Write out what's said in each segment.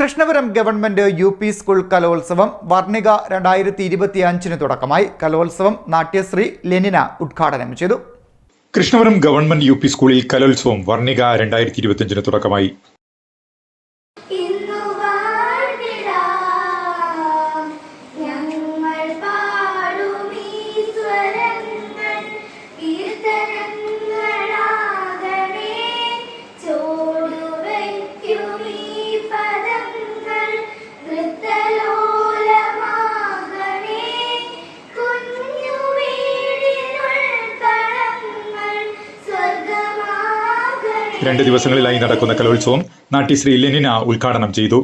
Krishnapuram government U P school കലോത്സവം വർണിക രണ്ടായിരത്തി ഇരുപത്തി അഞ്ചിന് തുടക്കമായി. കലോത്സവം നാട്യശ്രീ ലെനിന ഉദ്ഘാടനം ചെയ്തു. കൃഷ്ണപുരം ഗവൺമെന്റ് യു പി സ്കൂളിൽ കലോത്സവം വർണിക രണ്ടായിരത്തി ഇരുപത്തിയഞ്ചിന് തുടക്കമായി. രണ്ട് ദിവസങ്ങളിലായി നടക്കുന്ന കലോത്സവം നാട്യശ്രീ ലെനിന ഉദ്ഘാടനം ചെയ്തു.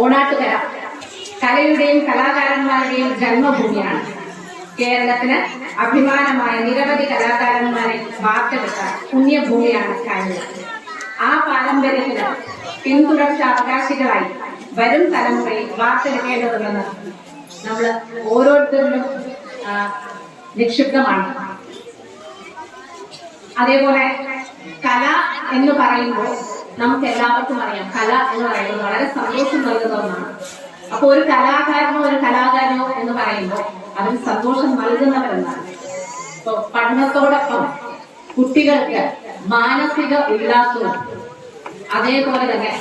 ഓണാട്ടുകര. കലയുടെയും കലാകാരന്മാരുടെയും ജന്മഭൂമിയാണ്. കേരളത്തിന് അഭിമാനമായ നിരവധി കലാകാരന്മാരെ വാർത്തെടുത്ത പുണ്യഭൂമിയാണ് കാര്യം ആ പാരമ്പര്യത്തിന് പിന്തുടർച്ച അവകാശികളായി വരും തലമുറയെ വാർത്തെടുക്കേണ്ടതുണ്ടെന്ന് നമ്മൾ ഓരോരുത്തരിലും നിക്ഷിപ്തമാണ്. അതേപോലെ കല എന്ന് പറയുമ്പോൾ നമുക്ക് എല്ലാവർക്കും അറിയാം. കല എന്ന് പറയുന്നത് വളരെ സന്തോഷം നൽകുന്ന ഒന്നാണ്. അപ്പൊ ഒരു കലാകാരനോ ഒരു കലാകാരനോ എന്ന് പറയുമ്പോൾ അതിന് സന്തോഷം നൽകുന്നവരെന്നാണ് ഇപ്പൊ പഠനത്തോടൊപ്പം കുട്ടികൾക്ക് മാനസിക ഉല്ലാസവും അതേപോലെ തന്നെ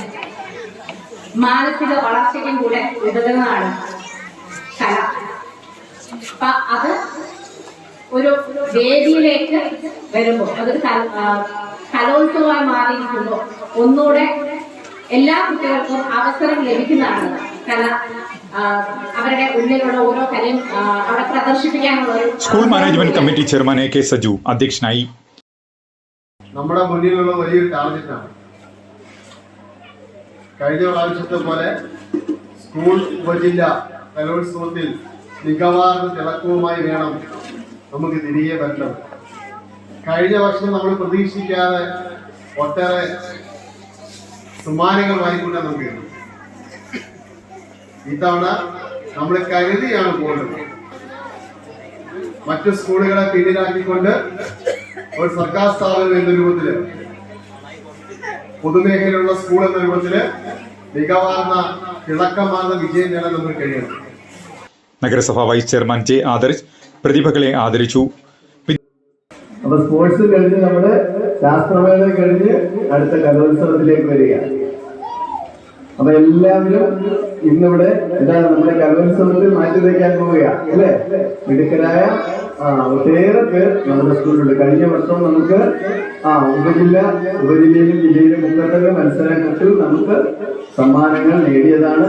മാനസിക വളർച്ചയ്ക്കും കൂടെ ഉതകുന്നതാണ് കല. അപ്പൊ അത് ഒരു വേദിയിലേക്ക് വരുമ്പോൾ അതൊരു കലോത്സവമായി മാറിയിരിക്കുമ്പോൾ ഒന്നുകൂടെ എല്ലാ കുട്ടികൾക്കും അവസരം ലഭിക്കുന്നതാണ്. കല അവരുടെ ഉള്ളിലുള്ള ഓരോ കലയും അവിടെ പ്രദർശിപ്പിക്കാനുള്ള ഒരു school management committee chairman A K Saju അധ്യക്ഷനായി. നമ്മുടെ മുന്നിലുള്ള വലിയൊരു ടാർഗറ്റാണ് കഴിഞ്ഞ പ്രാവശ്യത്തെ പോലെ സ്കൂൾ ഉപജില്ല കലോത്സവത്തിൽ മികവാർന്ന തിളക്കവുമായി വേണം നമുക്ക് തിരികെ വരണം കഴിഞ്ഞ വർഷം നമ്മൾ പ്രതീക്ഷിക്കാതെ ഒട്ടേറെ സമ്മാനങ്ങൾ വാങ്ങിക്കൊണ്ട് നമുക്ക് കിട്ടും ഇത്തവണ നമ്മൾ കരുതിയാണ് പോകുന്നത്. മറ്റു സ്കൂളുകളെ പിന്നിലാക്കിക്കൊണ്ട് ഒരു സർക്കാർ സ്ഥാപനം എന്ന രൂപത്തിൽ പൊതുമേഖലയിലുള്ള സ്കൂൾ എന്ന രൂപത്തിൽ മികവാർന്ന തിളക്കമാർന്ന വിജയം നേടാൻ നമുക്ക് കഴിയണം. നഗരസഭാ വൈസ് ചെയർമാൻ ജെ ആദർശ് പ്രതിഭകളെ ആദരിച്ചു. അപ്പൊ സ്പോർട്സ് കഴിഞ്ഞ് നമ്മുടെ ശാസ്ത്രമേഖല കഴിഞ്ഞ് അടുത്ത കലോത്സവത്തിലേക്ക് വരിക. അപ്പൊ എല്ലാവരും ഇന്നിവിടെ എന്താണ് നമ്മുടെ കലോത്സവത്തിൽ മാറ്റി വയ്ക്കാൻ പോവുകയാണ് അല്ലേ? മിടുക്കരായ ആ ഒട്ടേറെ പേർ നമ്മുടെ സ്കൂളിലുണ്ട്. കഴിഞ്ഞ വർഷം നമുക്ക് ആ ഉപജില്ല ഉപജില്ലയിലും ജില്ലയിലും മുപ്പത്തൊക്കെ മത്സരങ്ങളിൽ നമുക്ക് സമ്മാനങ്ങൾ നേടിയതാണ്.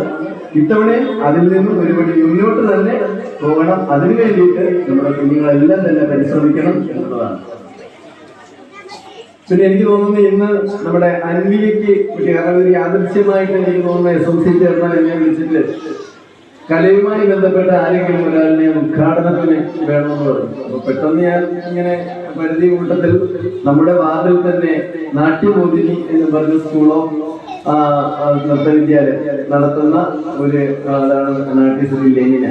ഇത്തവണ അതിൽ നിന്നും ഒരുപടി മുന്നോട്ട് തന്നെ പോകണം. അതിനു വേണ്ടിയിട്ട് നമ്മുടെ കുഞ്ഞുങ്ങളെല്ലാം തന്നെ പരിശ്രമിക്കണം എന്നുള്ളതാണ്. പിന്നെ എനിക്ക് തോന്നുന്നത് ഇന്ന് നമ്മുടെ അൻവിയയ്ക്ക് ഒരു യാദൃശ്യമായിട്ട് എനിക്ക് തോന്നുന്നു എസ് എം സി ചേർന്നാൽ എന്നെ വിളിച്ചിട്ട് കലയുമായി ബന്ധപ്പെട്ട ആരെങ്കിലും ഒരാളിനെ ഉദ്ഘാടനത്തിന് വേണമെന്ന് പറഞ്ഞു. അപ്പൊ പെട്ടെന്ന് ഞാൻ ഇങ്ങനെ പരിധി കൂട്ടത്തിൽ നമ്മുടെ വാർഡിൽ തന്നെ നാട്യമോദിനി എന്ന് പറഞ്ഞ സ്കൂളോ നൃത്തവിദ്യാലയം നടത്തുന്ന ഒരു ആളാണ് നാട്യശ്രീ ലെനിന.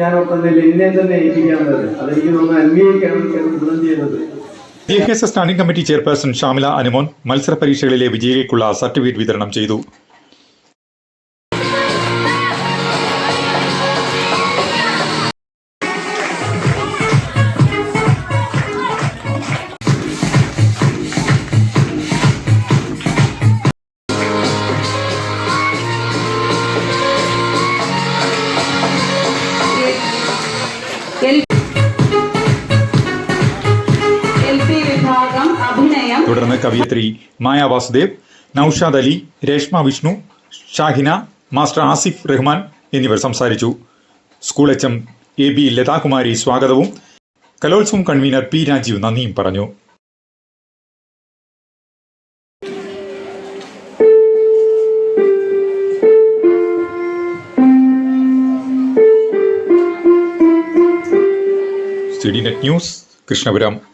ഞാൻ ഒപ്പം ലെനിനെ തന്നെ ഏൽപ്പിക്കാൻ പറ്റും അതെനിക്ക് തോന്നുന്നു അൻവികയ്ക്കാണ് ഗുണം ചെയ്യുന്നത് വിദ്യാഭ്യാസ standing committee chairperson Shamila Anumon മത്സര പരീക്ഷകളിലെ വിജയികൾക്കുള്ള സർട്ടിഫിക്കറ്റ് വിതരണം ചെയ്തു തുടർന്ന് കവിയത്രി മായ വാസുദേവ് നൌഷാദ് അലി രേഷ്മ വിഷ്ണു ഷാഹിന മാസ്റ്റർ ആസിഫ് റഹ്മാൻ എന്നിവർ സംസാരിച്ചു. School H M A B Lathakumari സ്വാഗതവും കലോത്സവം കൺവീനർ പി രാജീവ് നന്ദിയും പറഞ്ഞു. C D net news Krishnapuram.